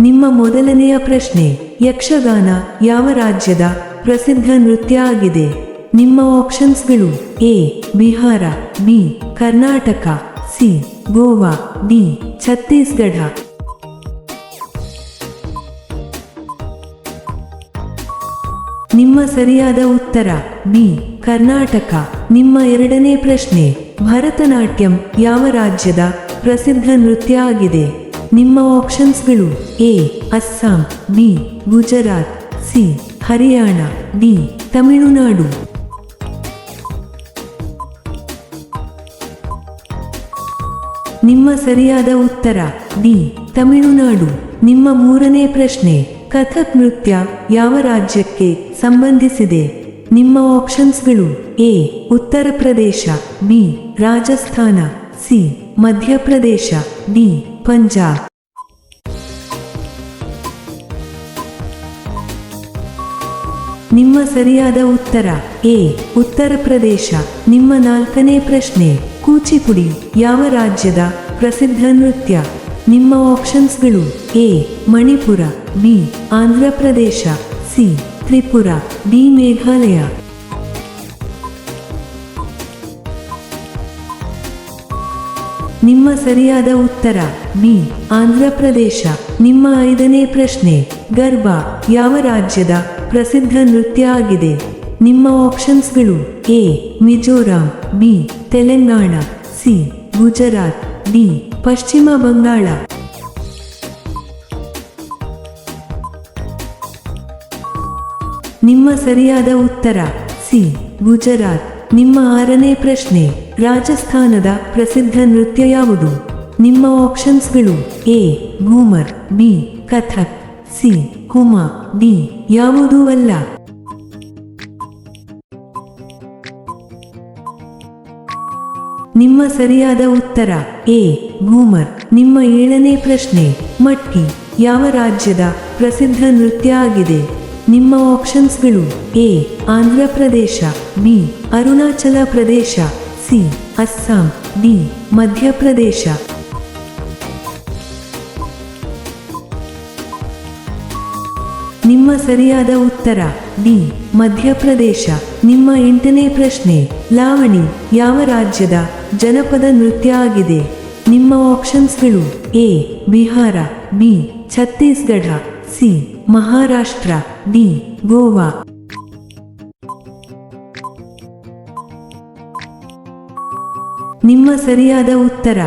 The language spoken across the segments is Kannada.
ನಿಮ್ಮ ಮೊದಲನೆಯ ಪ್ರಶ್ನೆ, ಯಕ್ಷಗಾನ ಯಾವ ರಾಜ್ಯದ ಪ್ರಸಿದ್ಧ ನೃತ್ಯ ಆಗಿದೆ? ನಿಮ್ಮ ಆಪ್ಷನ್ಸ್ಗಳು A, Bihar, B, Karnataka, C, Goa, D, Chhattisgarh. ನಿಮ್ಮ ಸರಿಯಾದ ಉತ್ತರ, ಬಿ, ಕರ್ನಾಟಕ. ನಿಮ್ಮ ಎರಡನೇ ಪ್ರಶ್ನೆ, ಭರತನಾಟ್ಯಂ ಯಾವ ರಾಜ್ಯದ ಪ್ರಸಿದ್ಧ ನೃತ್ಯ ಆಗಿದೆ? ನಿಮ್ಮ ಆಪ್ಷನ್ಸ್ಗಳು A Assam B Gujarat C Haryana D Tamil Nadu ನಿಮ್ಮ ಸರಿಯಾದ ಉತ್ತರ ಡಿ ತಮಿಳುನಾಡು ನಿಮ್ಮ ಮೂರನೇ ಪ್ರಶ್ನೆ, ಕಥಕ್ ನೃತ್ಯ ಯಾವ ರಾಜ್ಯಕ್ಕೆ ಸಂಬಂಧಿಸಿದೆ? ನಿಮ್ಮ ಆಪ್ಷನ್ಸ್ಗಳು A Uttar Pradesh B Rajasthan C Madhya Pradesh D Punjab ನಿಮ್ಮ ಸರಿಯಾದ ಉತ್ತರ, ಎ, ಉತ್ತರ ಪ್ರದೇಶ. ನಿಮ್ಮ ನಾಲ್ಕನೇ ಪ್ರಶ್ನೆ, ಕೂಚಿಪುಡಿ, ಯಾವ ರಾಜ್ಯದ ಪ್ರಸಿದ್ಧ ನೃತ್ಯ? ನಿಮ್ಮ ಆಪ್ಷನ್ಸ್ಗಳು, A, Manipur, B, Andhra Pradesh, C, Tripura, D, Meghalaya. ನಿಮ್ಮ ಸರಿಯಾದ ಉತ್ತರ, ಬಿ ಆಂಧ್ರ ಪ್ರದೇಶ ನಿಮ್ಮ ಐದನೇ ಪ್ರಶ್ನೆ, ಗರ್ಭ, ಯಾವ ರಾಜ್ಯದ ಪ್ರಸಿದ್ಧ ನೃತ್ಯ ಆಗಿದೆ? ನಿಮ್ಮ ಆಪ್ಷನ್ಸ್ಗಳು, A, Mizoram, B, Telangana, C, Gujarat, D, Paschim Bangal. ನಿಮ್ಮ ಸರಿಯಾದ ಉತ್ತರ, ಸಿ, ಗುಜರಾತ್. ನಿಮ್ಮ ಆರನೇ ಪ್ರಶ್ನೆ ರಾಜಸ್ಥಾನದ ಪ್ರಸಿದ್ಧ ನೃತ್ಯ ಯಾವುದು? ನಿಮ್ಮ ಆಪ್ಷನ್ಸ್ಗಳು A, Ghoomar, B, Kathak, C Huma D ಯಾವುದೂ ಅಲ್ಲ. ನಿಮ್ಮ ಸರಿಯಾದ ಉತ್ತರ ಎ, ಘೂಮರ್. ನಿಮ್ಮ ಏಳನೇ ಪ್ರಶ್ನೆ, ಮಟ್ಕಿ ಯಾವ ರಾಜ್ಯದ ಪ್ರಸಿದ್ಧ ನೃತ್ಯ ಆಗಿದೆ? ನಿಮ್ಮ ಆಪ್ಷನ್ಸ್ಗಳು A, Andhra Pradesh, B, Arunachal Pradesh. C, Assam, D, Madhya Pradesh. ನಿಮ್ಮ ಸರಿಯಾದ ಉತ್ತರ, ಡಿ, ಮಧ್ಯಪ್ರದೇಶ. ನಿಮ್ಮ ಎಂಟನೇ ಪ್ರಶ್ನೆ, ಲಾವಣಿ, ಯಾವ ರಾಜ್ಯದ ಜನಪದ ನೃತ್ಯ ಆಗಿದೆ? ನಿಮ್ಮ ಆಪ್ಷನ್ಸ್ಗಳು, A, Bihar, B, Chhattisgarh, C, Maharashtra, D, Goa. ನಿಮ್ಮ ಸರಿಯಾದ ಉತ್ತರ,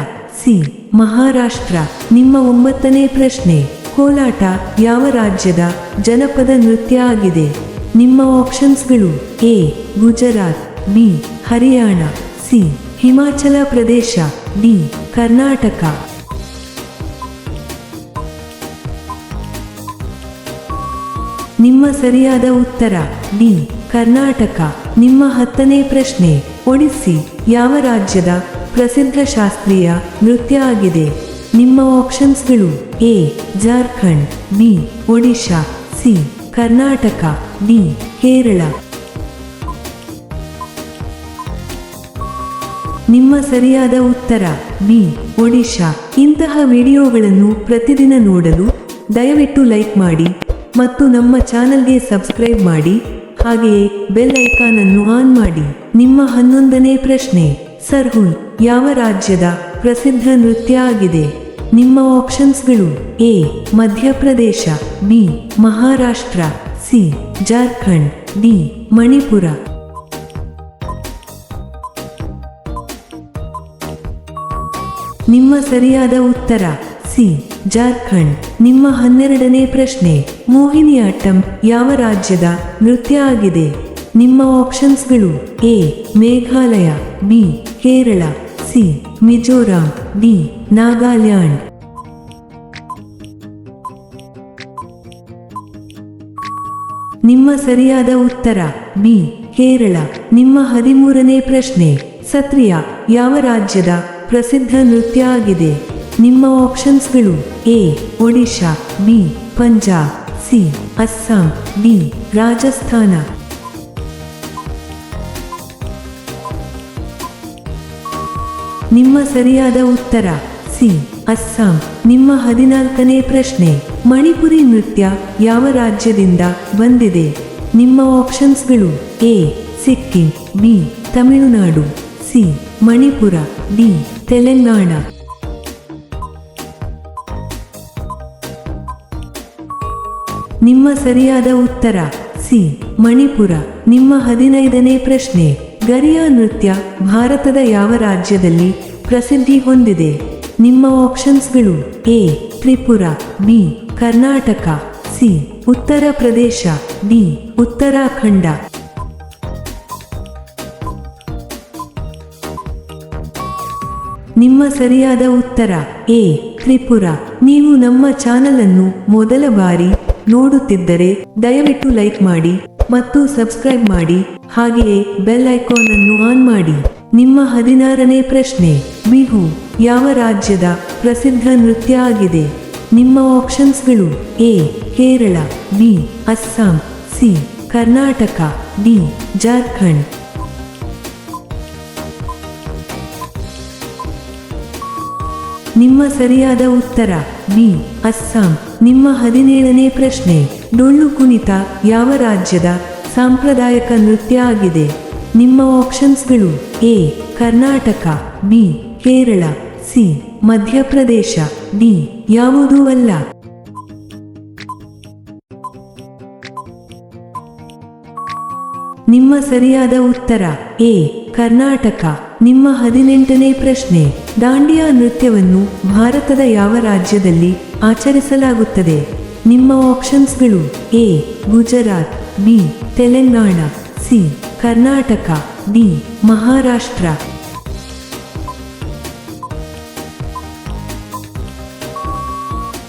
ಸಿ, ಮಹಾರಾಷ್ಟ್ರ. ನಿಮ್ಮ ಒಂಬತ್ತನೇ ಪ್ರಶ್ನೆ, ಕೋಲಾಟ ಯಾವ ರಾಜ್ಯದ ಜನಪದ ನೃತ್ಯ ಆಗಿದೆ? ನಿಮ್ಮ ಆಪ್ಷನ್ಸ್ಗಳು, A, Gujarat, B, Haryana, C, Himachal Pradesh, D, Karnataka. ನಿಮ್ಮ ಸರಿಯಾದ ಉತ್ತರ, ಡಿ, ಕರ್ನಾಟಕ. ನಿಮ್ಮ ಹತ್ತನೇ ಪ್ರಶ್ನೆ ಒಡಿಸ್ಸಿ ಯಾವ ರಾಜ್ಯದ ಪ್ರಸಿದ್ಧ ಶಾಸ್ತ್ರೀಯ ನೃತ್ಯ ಆಗಿದೆ? ನಿಮ್ಮ ಆಪ್ಷನ್ಸ್ಗಳು A, Jharkhand, B, Odisha, C, Karnataka, D, Kerala. ನಿಮ್ಮ ಸರಿಯಾದ ಉತ್ತರ, ಬಿ, ಒಡಿಶಾ. ಇಂತಹ ವಿಡಿಯೋಗಳನ್ನು ಪ್ರತಿದಿನ ನೋಡಲು ದಯವಿಟ್ಟು ಲೈಕ್ ಮಾಡಿ ಮತ್ತು ನಮ್ಮ ಚಾನಲ್ಗೆ ಸಬ್ಸ್ಕ್ರೈಬ್ ಮಾಡಿ. ಹಾಗೆಯೇ ಬೆಲ್ ಐಕಾನ್ ಅನ್ನು ಆನ್ ಮಾಡಿ ನಿಮ್ಮ ಹನ್ನೊಂದನೇ ಪ್ರಶ್ನೆ ಸರ್ಹುಲ್ ಯಾವ ರಾಜ್ಯದ ಪ್ರಸಿದ್ಧ ನೃತ್ಯ ಆಗಿದೆ? ನಿಮ್ಮ ಆಪ್ಷನ್ಸ್ಗಳು A, Madhya Pradesh, B, Maharashtra, C, Jharkhand, D, Manipur. ನಿಮ್ಮ ಸರಿಯಾದ ಉತ್ತರ, ಸಿ, ಜಾರ್ಖಂಡ್. ನಿಮ್ಮ ಹನ್ನೆರಡನೇ ಪ್ರಶ್ನೆ ಮೋಹಿನಿಯಾಟ್ಟಂ ಯಾವ ರಾಜ್ಯದ ನೃತ್ಯ ಆಗಿದೆ? ನಿಮ್ಮ ಆಪ್ಷನ್ಸ್ಗಳು A, Meghalaya, B, Kerala, C, Mizoram, D, Nagaland. ನಿಮ್ಮ ಸರಿಯಾದ ಉತ್ತರ, ಬಿ, ಕೇರಳ. ನಿಮ್ಮ ಹದಿಮೂರನೇ ಪ್ರಶ್ನೆ, ಸತ್ರಿಯ, ಯಾವ ರಾಜ್ಯದ ಪ್ರಸಿದ್ಧ ನೃತ್ಯ ಆಗಿದೆ? ನಿಮ್ಮ ಆಪ್ಷನ್ಸ್ಗಳು A, Odisha, B, Punjab. C, Assam D Rajasthan. ನಿಮ್ಮ ಸರಿಯಾದ ಉತ್ತರ, ಸಿ, ಅಸ್ಸಾಂ. ನಿಮ್ಮ ಹದಿನಾಲ್ಕನೇ ಪ್ರಶ್ನೆ, ಮಣಿಪುರಿ ನೃತ್ಯ ಯಾವ ರಾಜ್ಯದಿಂದ ಬಂದಿದೆ? ನಿಮ್ಮ ಆಪ್ಷನ್ಸ್ಗಳು, A, Sikkim, B, Tamil Nadu, C, Manipur, D, Telangana. ನಿಮ್ಮ ಸರಿಯಾದ ಉತ್ತರ. ಸಿ. ಮಣಿಪುರ. ನಿಮ್ಮ ಹದಿನೈದನೇ ಪ್ರಶ್ನೆ. ಗರಿಯಾ ನೃತ್ಯ ಭಾರತದ ಯಾವ ರಾಜ್ಯದಲ್ಲಿ ಪ್ರಸಿದ್ಧಿ ಹೊಂದಿದೆ? ನಿಮ್ಮ ಆಪ್ಷನ್ಸ್ಗಳು A. Tripura, B. Karnataka, C. Uttar Pradesh, D. Uttarakhand. ನಿಮ್ಮ ಸರಿಯಾದ ಉತ್ತರ ಎ. ತ್ರಿಪುರ. ನೀವು ನಮ್ಮ ಚಾನಲ್ ಅನ್ನು ಮೊದಲ ಬಾರಿ ನೋಡುತ್ತಿದ್ದರೆ ದಯವಿಟ್ಟು ಲೈಕ್ ಮಾಡಿ ಮತ್ತು ಸಬ್ಸ್ಕ್ರೈಬ್ ಮಾಡಿ. ಹಾಗೆಯೇ ಬೆಲ್ ಐಕಾನ್ ಅನ್ನು ಆನ್ ಮಾಡಿ. ನಿಮ್ಮ ಹದಿನಾರನೇ ಪ್ರಶ್ನೆ ಬಿಹು ಯಾವ ರಾಜ್ಯದ ಪ್ರಸಿದ್ಧ ನೃತ್ಯ ಆಗಿದೆ? ನಿಮ್ಮ ಆಪ್ಷನ್ಸ್ಗಳು A, Kerala, B, Assam, C, Karnataka, D, Jharkhand. ನಿಮ್ಮ ಸರಿಯಾದ ಉತ್ತರ, ಬಿ, ಅಸ್ಸಾಂ. ನಿಮ್ಮ ಹದಿನೇಳನೇ ಪ್ರಶ್ನೆ, ಡೊಳ್ಳು ಕುಣಿತ ಯಾವ ರಾಜ್ಯದ ಸಾಂಪ್ರದಾಯಿಕ ನೃತ್ಯ ಆಗಿದೆ? ನಿಮ್ಮ ಆಪ್ಷನ್ಸ್ಗಳು A, Karnataka, B, Kerala, C, Madhya Pradesh, D, ಯಾವುದೂ ಅಲ್ಲ. ನಿಮ್ಮ ಸರಿಯಾದ ಉತ್ತರ, ಎ, ಕರ್ನಾಟಕ. ನಿಮ್ಮ ಹದಿನೆಂಟನೇ ಪ್ರಶ್ನೆ. ದಾಂಡಿಯಾ ನೃತ್ಯವನ್ನು ಭಾರತದ ಯಾವ ರಾಜ್ಯದಲ್ಲಿ ಆಚರಿಸಲಾಗುತ್ತದೆ? ನಿಮ್ಮ ಆಪ್ಷನ್ಸ್ಗಳು A, Gujarat, B, Telangana, C, Karnataka, D, Maharashtra.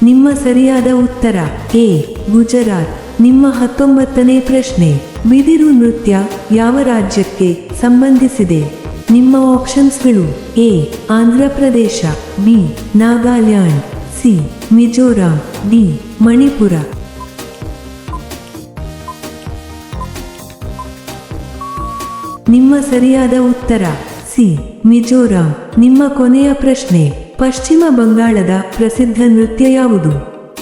ನಿಮ್ಮ ಸರಿಯಾದ ಉತ್ತರ ಎ, ಗುಜರಾತ್. ನಿಮ್ಮ ಹತ್ತೊಂಬತ್ತನೇ ಪ್ರಶ್ನೆ. ಬಿದಿರು ನೃತ್ಯ ಯಾವ ರಾಜ್ಯಕ್ಕೆ ಸಂಬಂಧಿಸಿದೆ? ನಿಮ್ಮ ಆಪ್ಷನ್ಸ್ಗಳು A Andhra Pradesh B Nagaland C Mizoram D Manipur ನಿಮ್ಮ ಸರಿಯಾದ ಉತ್ತರ ಸಿ ಮಿಜೋರಾಂ ನಿಮ್ಮ ಕೊನೆಯ ಪ್ರಶ್ನೆ, ಪಶ್ಚಿಮ ಬಂಗಾಳದ ಪ್ರಸಿದ್ಧ ನೃತ್ಯ ಯಾವುದು?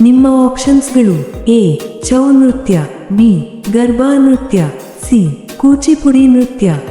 ನಿಮ್ಮ ಆಪ್ಷನ್ಸ್ಗಳು ಎ ಚೌ ನೃತ್ಯ ಬಿ ಗರ್ಭಾ ನೃತ್ಯ ಸಿ ಕೂಚಿಪುಡಿ ನೃತ್ಯ.